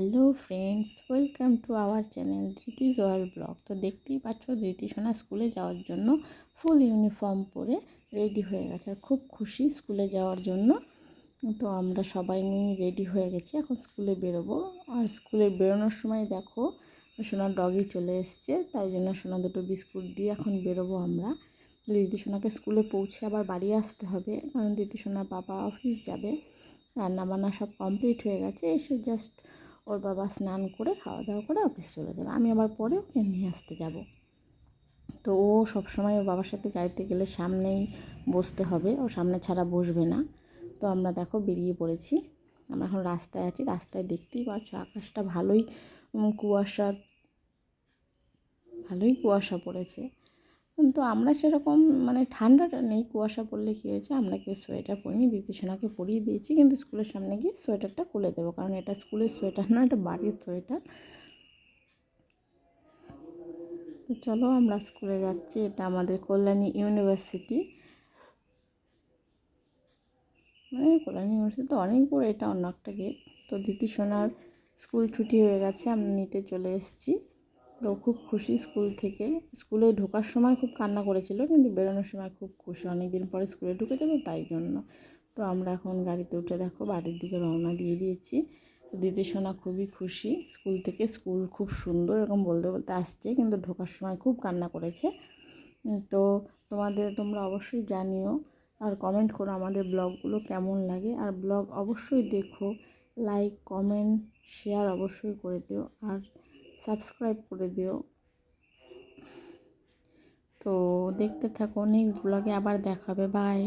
Hello friends, welcome to our channel Dhriti's world blog. তো দেখতেই পাচ্ছ ধৃতি সোনা স্কুলে যাওয়ার জন্য ফুল ইউনিফর্ম পরে রেডি হয়ে গেছে আর খুব খুশি স্কুলে যাওয়ার জন্য। তো আমরা সবাই নিয়ে রেডি হয়ে গেছি, এখন স্কুলে বেরোবো। আর স্কুলে বেরোনোর সময় দেখো সোনার ডগি চলে এসছে, তাই জন্য সোনা দুটো বিস্কুট দিয়ে এখন বেরোবো আমরা। দিদি সোনাকে স্কুলে পৌঁছে আবার বাড়ি আসতে হবে, কারণ দিদি সোনার বাবা অফিস যাবে। রান্নাবান্না সব কমপ্লিট হয়ে গেছে, এসে জাস্ট ওর বাবা স্নান করে খাওয়া দাওয়া করে অফিস চলে যাবে। আমি আবার পরে ওকে নিয়ে আসতে যাব। তো ও সবসময় ওর বাবার সাথে গাড়িতে গেলে সামনেই বসতে হবে। ও সামনে ছাড়া বসবে না। তো আমরা দেখো বেরিয়ে পড়েছি। আমরা এখন রাস্তায় আছি। রাস্তায় দেখতেই পাচ্ছ আকাশটা ভালোই কুয়াশা ভালোই কুয়াশা পড়েছে। কিন্তু আমরা সেরকম মানে ঠান্ডাটা নেই। কুয়াশা পড়লে কী হয়েছে? আমরা কেউ সোয়েটার পরিনি। দিদি সোনাকে পরিয়ে দিয়েছি। কিন্তু স্কুলের সামনে গিয়ে সোয়েটারটা খুলে দেবো। কারণ এটা স্কুলের সোয়েটার না, এটা বাড়ির সোয়েটার। তো চলো আমরা স্কুলে যাচ্ছি। এটা আমাদের কল্যাণী ইউনিভার্সিটি। মানে কল্যাণী ইউনিভার্সিটি তো অনেক বড়, এটা অন্য একটা গেট তো দিদি সোনার স্কুল ছুটি হয়ে গেছে। আমরা নিতে চলে এসেছি। তো খুব খুশি স্কুল থেকে। স্কুলে ঢোকার সময় খুব কান্না করেছিল, কিন্তু বেরোনোর সময় খুব খুশি। অনেক দিন পরে স্কুলে ঢুকে যাবে তাই জন্য। তো আমরা এখন গাড়িতে উঠে দেখো বাড়ির দিকে রওনা দিয়ে দিয়েছি। দিদি সোনা খুবই খুশি। স্কুল থেকে স্কুল খুব সুন্দর এরকম বলতে বলতে আসছে, কিন্তু ঢোকার সময় খুব কান্না করেছে। তো তোমাদের, তোমরা অবশ্যই জানিও আর কমেন্ট করো আমাদের ব্লগগুলো কেমন লাগে। আর ব্লগ অবশ্যই দেখো লাইক কমেন্ট শেয়ার অবশ্যই করে দিও। আর সাবস্ক্রাইব করে দিও। তো দেখতে থাকো নেক্সট ব্লগে আবার দেখাবে বাই